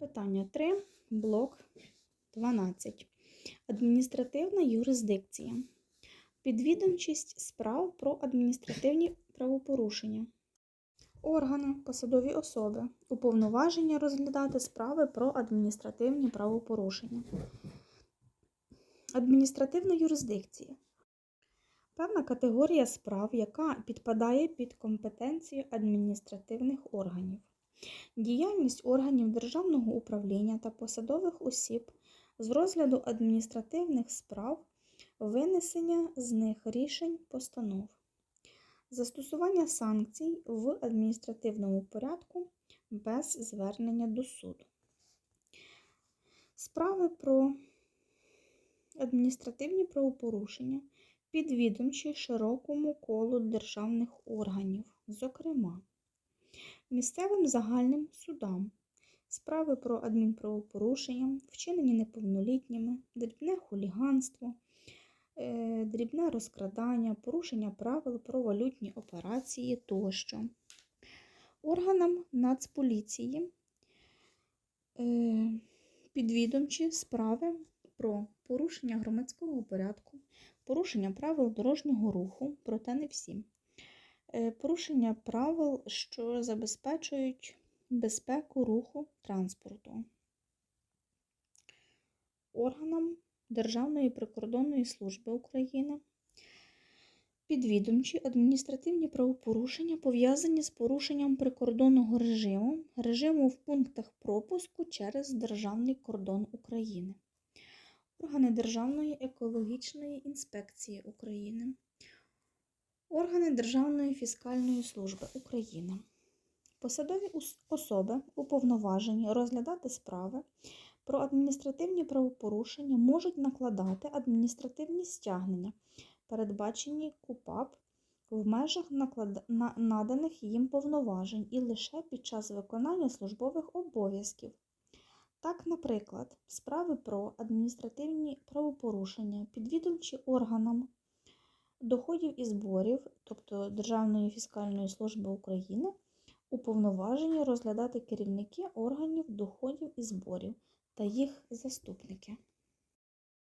Питання 3, блок 12. Адміністративна юрисдикція. Підвідомчість справ про адміністративні правопорушення. Органи, посадові особи, уповноваження розглядати справи про адміністративні правопорушення. Адміністративна юрисдикція. Певна категорія справ, яка підпадає під компетенцію адміністративних органів. Діяльність органів державного управління та посадових осіб з розгляду адміністративних справ, винесення з них рішень постанов, застосування санкцій в адміністративному порядку без звернення до суду. Справи про адміністративні правопорушення підвідомчі широкому колу державних органів, зокрема місцевим загальним судам, справи про адмінправопорушення, вчинені неповнолітніми, дрібне хуліганство, е, дрібне розкрадання, порушення правил про валютні операції тощо. Органам Нацполіції е, підвідомчі справи про порушення громадського порядку, порушення правил дорожнього руху, проте не всі. Е, Порушення правил, що забезпечують безпеку руху транспорту. Органам Державної прикордонної служби України підвідомчі адміністративні правопорушення пов'язані з порушенням прикордонного режиму, режиму в пунктах пропуску через державний кордон України. Органи Державної екологічної інспекції України. Органи Державної фіскальної служби України. Посадові особи уповноважені розглядати справи про адміністративні правопорушення можуть накладати адміністративні стягнення, передбачені КУПАП в межах наклад- на- наданих їм повноважень і лише під час виконання службових обов'язків. Так, наприклад, справи про адміністративні правопорушення підвідомчі органам доходів і зборів, тобто Державної фіскальної служби України, уповноважені розглядати керівники органів доходів і зборів та їх заступники.